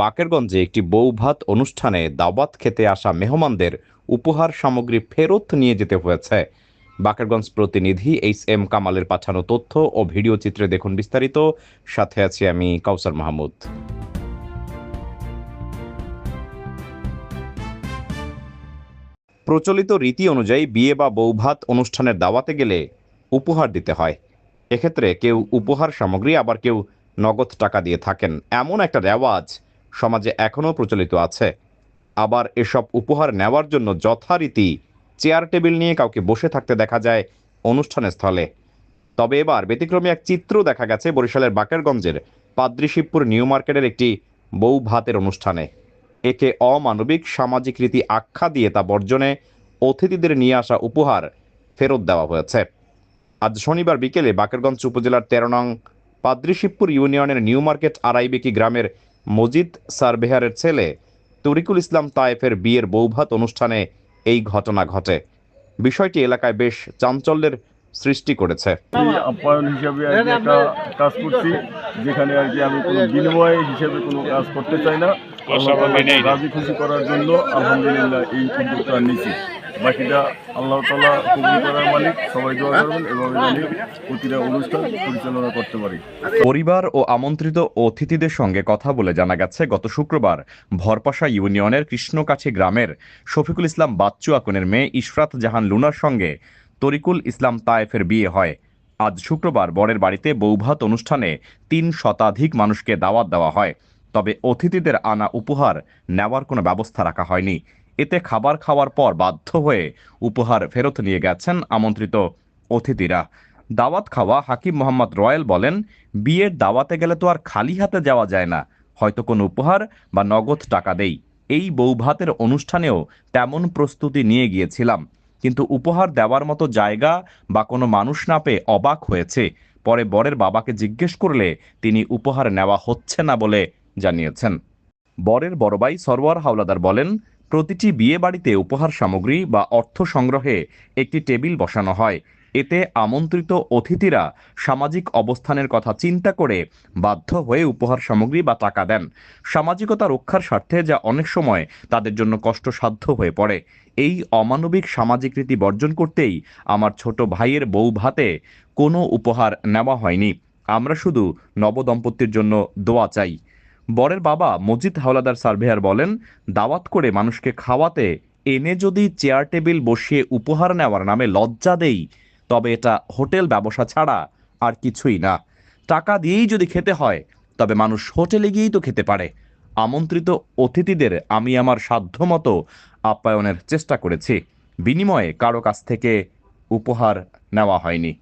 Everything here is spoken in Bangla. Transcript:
বাকেরগঞ্জে একটি বৌভাত অনুষ্ঠানে দাওয়াত খেতে আসা মেহমানদের উপহার সামগ্রী ফেরত নিয়ে যেতে হয়েছে। বাকেরগঞ্জ প্রতিনিধি এইচ এম কামালের পাঠানো তথ্য ও ভিডিও চিত্রে দেখুন বিস্তারিত। সাথে আছি আমি কাউসার মাহমুদ। প্রচলিত রীতি অনুযায়ী বিয়ে বা বৌভাত অনুষ্ঠানের দাওয়াতে গেলে উপহার দিতে হয়। এক্ষেত্রে কেউ উপহার সামগ্রী, আবার কেউ নগদ টাকা দিয়ে থাকেন। এমন একটা রেওয়াজ সমাজে এখনও প্রচলিত আছে। আবার এসব উপহার নেওয়ার জন্য যথারীতি চেয়ার টেবিল নিয়ে কাউকে বসে থাকতে দেখা যায় অনুষ্ঠানের স্থলে। তবে এবার ব্যতিক্রমী এক চিত্র দেখা গেছে বরিশালের বাকেরগঞ্জের পাদ্রিশিবপুর নিউ মার্কেটের একটি বউ ভাতের অনুষ্ঠানে। একে অমানবিক সামাজিক রীতি আখ্যা দিয়ে তা বর্জনে অতিথিদের নিয়ে আসা উপহার ফেরত দেওয়া হয়েছে। আজ শনিবার বিকেলে বাকেরগঞ্জ উপজেলার তেরো নং পাদ্রিশিবপুর ইউনিয়নের নিউ মার্কেট আড়াইবেকি গ্রামের মজিদ সারবেহারের ছেলে তরিকুল ইসলাম তায়েফের বিয়ের বৌভাত অনুষ্ঠানে এই ঘটনা ঘটে। বিষয়টি এলাকায় বেশ চাঞ্চল্যের সৃষ্টি করেছে। আমি আপ্যায়ন হিসাবে আর একটা কাজ করছি যেখানে আর কি আমি কোনো বিনিময় হিসেবে কোনো কাজ করতে চাই না। রাজি খুশি করার জন্য আলহামদুলিল্লাহ এই উদ্যোগটা নিয়েছি। বাকিটা আল্লাহ তালা কবুল করার মালিক, সবাই দোয়া করবেন এবং আমি প্রতিটা অনুষ্ঠান পরিচালনা করতে পারি। পরিবার ও আমন্ত্রিত অতিথিদের সঙ্গে কথা বলে জানা গেছে, গত শুক্রবার ভরপাশা ইউনিয়নের কৃষ্ণকাছি গ্রামের শফিকুল ইসলাম বাচ্চু আকনের মেয়ে ইশরাত জাহান লুনার সঙ্গে তরিকুল ইসলাম তায়েফের বিয়ে হয়। আজ শুক্রবার বরের বাড়িতে বৌভাত অনুষ্ঠানে তিন শতাধিক মানুষকে দাওয়াত দেওয়া হয়। তবে অতিথিদের আনা উপহার নেওয়ার কোনো ব্যবস্থা রাখা হয়নি। এতে খাবার খাওয়ার পর বাধ্য হয়ে উপহার ফেরত নিয়ে গেছেন আমন্ত্রিত অতিথিরা। দাওয়াত খাওয়া হাকিম মোহাম্মদ রয়েল বলেন, বিয়ের দাওয়াতে গেলে তো আর খালি হাতে যাওয়া যায় না। হয়তো কোনো উপহার বা নগদ টাকা দেই। এই বৌভাতের অনুষ্ঠানেও তেমন প্রস্তুতি নিয়ে গিয়েছিলাম। কিন্তু উপহার দেওয়ার মতো জায়গা বা কোনো মানুষ না পেয়ে অবাক হয়েছে। পরে বরের বাবাকে জিজ্ঞেস করলে তিনি উপহার নেওয়া হচ্ছে না বলে জানিয়েছেন। বরের বড় ভাই সরওয়ার হাওলাদার বলেন প্রতিটি বিয়ে বাড়িতে উপহার সামগ্রী বা অর্থ সংগ্রহে একটি টেবিল বসানো হয়। এতে আমন্ত্রিত অতিথিরা সামাজিক অবস্থানের কথা চিন্তা করে বাধ্য হয়ে উপহার সামগ্রী বা টাকা দেন। সামাজিকতা রক্ষার স্বার্থে যা অনেক সময় তাদের জন্য কষ্টসাধ্য হয়ে পড়ে। এই অমানবিক সামাজিক রীতি বর্জন করতেই আমার ছোট ভাইয়ের বউ ভাতে কোনো উপহার নেওয়া হয়নি। আমরা শুধু নবদম্পতির জন্য দোয়া চাই। বরের বাবা মজিদ হাওলাদার সার্ভেয়ার বলেন, দাওয়াত করে মানুষকে খাওয়াতে, এনে যদি চেয়ার টেবিল বসিয়ে উপহার নেওয়ার নামে লজ্জা দেই, তবে এটা হোটেল ব্যবসা ছাড়া আর কিছুই না। টাকা দিয়েই যদি খেতে হয়, তবে মানুষ হোটেলে গিয়েই তো খেতে পারে। আমন্ত্রিত অতিথিদের আমি আমার সাধ্যমতো আপ্যায়নের চেষ্টা করেছি। বিনিময়ে কারও কাছ থেকে উপহার নেওয়া হয়নি।